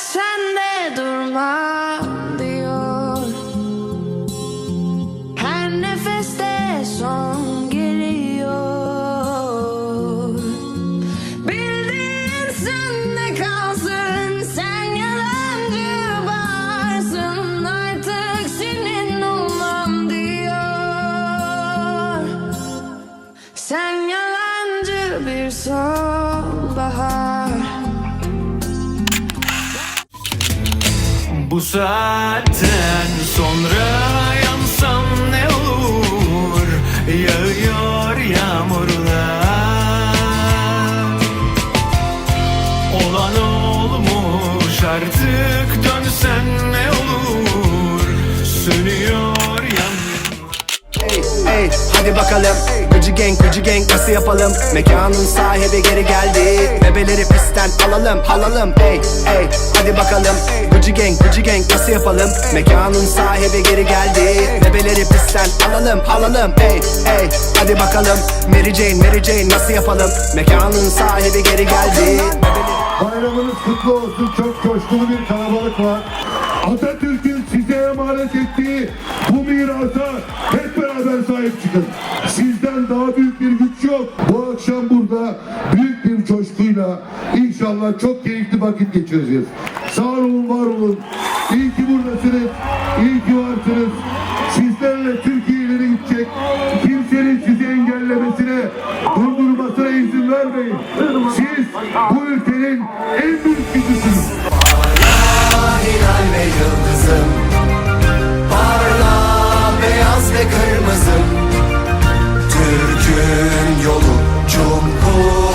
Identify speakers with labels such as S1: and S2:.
S1: sen de durma diyor. Her nefeste son geliyor. Bildiğin sende kalsın Sen yalancı varsın Artık senin olmam diyor. Sen yalancı bir sonbahar
S2: Bu saatten sonra yansam ne olur? Yağıyor yağmurlar. Olan olmuş artık dönsen ne olur? Sönüyor
S3: hadi bakalım. Gıcı gang, gıcı gang nasıl yapalım? Mekanın sahibi geri geldi. Bebeleri pistten alalım, alalım. Ey, ey, hadi bakalım. Gıcı gang, gıcı gang nasıl yapalım? Mekanın sahibi geri geldi. Bebeleri pistten alalım, alalım. Ey, ey, hadi bakalım. Mary Jane, Mary Jane nasıl yapalım? Mekanın sahibi geri geldi.
S4: Bayramınız kutlu olsun. Çok coşkulu bir kalabalık var. Atatürk'ün size emanet ettiği bu mirasa hep beraber sahip çıkın. Sizden daha büyük bir güç yok. Bu akşam burada büyük bir coşkuyla inşallah çok keyifli vakit geçireceğiz. Sağ olun, var olun. İyi ki buradasınız. İyi ki varsınız. Sizlerle Türkiye ileri gidecek. Kimsenin sizi engellemesine, durdurmasına izin vermeyin. Siz bu ülkenin en büyük gücüsünüz.
S3: Türk'ün yolu Cumhuriyet